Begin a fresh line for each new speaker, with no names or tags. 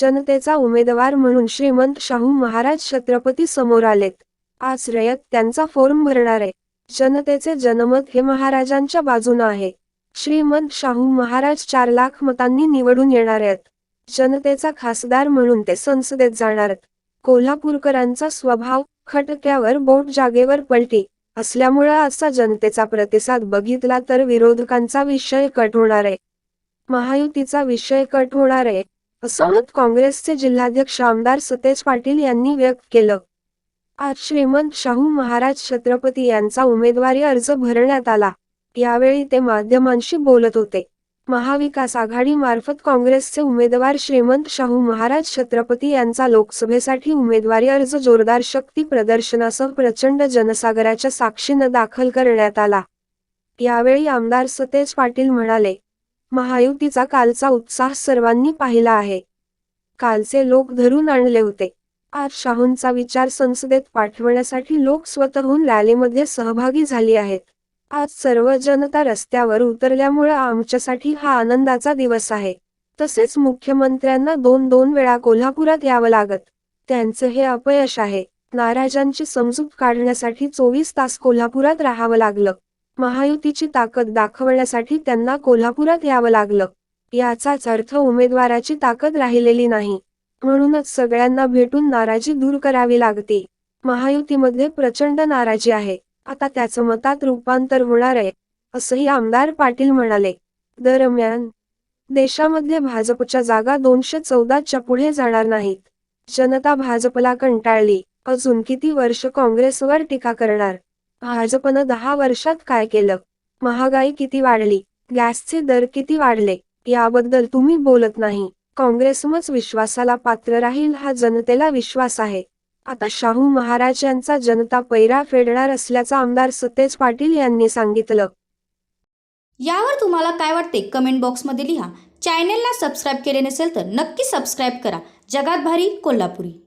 जनतेचा उमेदवार म्हणून श्रीमंत शाहू महाराज छत्रपती समोर आलेत. आज रयत त्यांचा फॉर्म भरणार आहे. जनतेचे जनमत हे महाराजांच्या बाजूनं आहे. श्रीमंत शाहू महाराज चार लाख मतांनी निवडून येणार आहेत. जनतेचा खासदार म्हणून ते संसदेत जाणार आहेत. कोल्हापूरकरांचा स्वभाव खटक्यावर बोट जागेवर पलटी असल्यामुळं असा जनतेचा प्रतिसाद बघितला तर विरोधकांचा विषय कट होणार आहे. महायुतीचा विषय कट होणार आहे. असं मत काँग्रेसचे जिल्हाध्यक्ष आमदार सतेज पाटील यांनी व्यक्त केलं. आज श्रीमंत शाहू महाराज छत्रपती यांचा उमेदवारी अर्ज भरण्यात आला. यावेळी ते माध्यमांशी बोलत होते. महाविकास आघाडी मार्फत काँग्रेसचे उमेदवार श्रीमंत शाहू महाराज छत्रपती यांचा लोकसभेसाठी उमेदवारी अर्ज जोरदार शक्ती प्रदर्शनासह प्रचंड जनसागराच्या साक्षीनं दाखल करण्यात आला. यावेळी आमदार सतेज पाटील म्हणाले महायुतीचा कालचा उत्साह सर्वांनी पाहिला आहे. कालचे लोक धरून आणले होते. आज शाहूंचा विचार संसदेत पाठवण्यासाठी लोक स्वतःहून रॅलीमध्ये सहभागी झाली आहेत. आज सर्व जनता रस्त्यावर उतरल्यामुळे आमच्यासाठी हा आनंदाचा दिवस आहे. तसेच मुख्यमंत्र्यांना दोन दोन वेळा कोल्हापुरात यावं लागत. त्यांचं हे अपयश आहे. नाराजांची समजूत काढण्यासाठी चोवीस तास कोल्हापुरात राहावं लागलं. महायुतीची ताकद दाखवण्यासाठी त्यांना कोल्हापुरात यावं लागलं. याचाच अर्थ उमेदवाराची ताकद राहिलेली नाही. म्हणूनच सगळ्यांना भेटून नाराजी दूर करावी लागते. महायुतीमध्ये प्रचंड नाराजी आहे. आता त्याचं मतात रूपांतर होणार आहे असंही आमदार पाटील म्हणाले. दरम्यान देशामध्ये भाजपच्या जागा दोनशे चौदाच्या पुढे जाणार नाहीत. जनता भाजपला कंटाळली. अजून किती वर्ष काँग्रेसवर टीका करणार? भाजपनं दहा वर्षात काय केलं? महागाई किती वाढली? गॅसचे दर किती वाढले? याबद्दल तुम्ही बोलत नाही. काँग्रेसमच विश्वासाला पात्र राहील हा जनतेला विश्वास आहे. आता शाहू महाराज यांचा जनता पैरा फेडणार असल्याचं आमदार सतेज पाटील यांनी सांगितलं.
यावर तुम्हाला काय वाटते? कमेंट बॉक्समध्ये लिहा. चॅनेलला सबस्क्राईब केले नसेल तर नक्की सबस्क्राईब करा. जगात भारी कोल्हापुरी.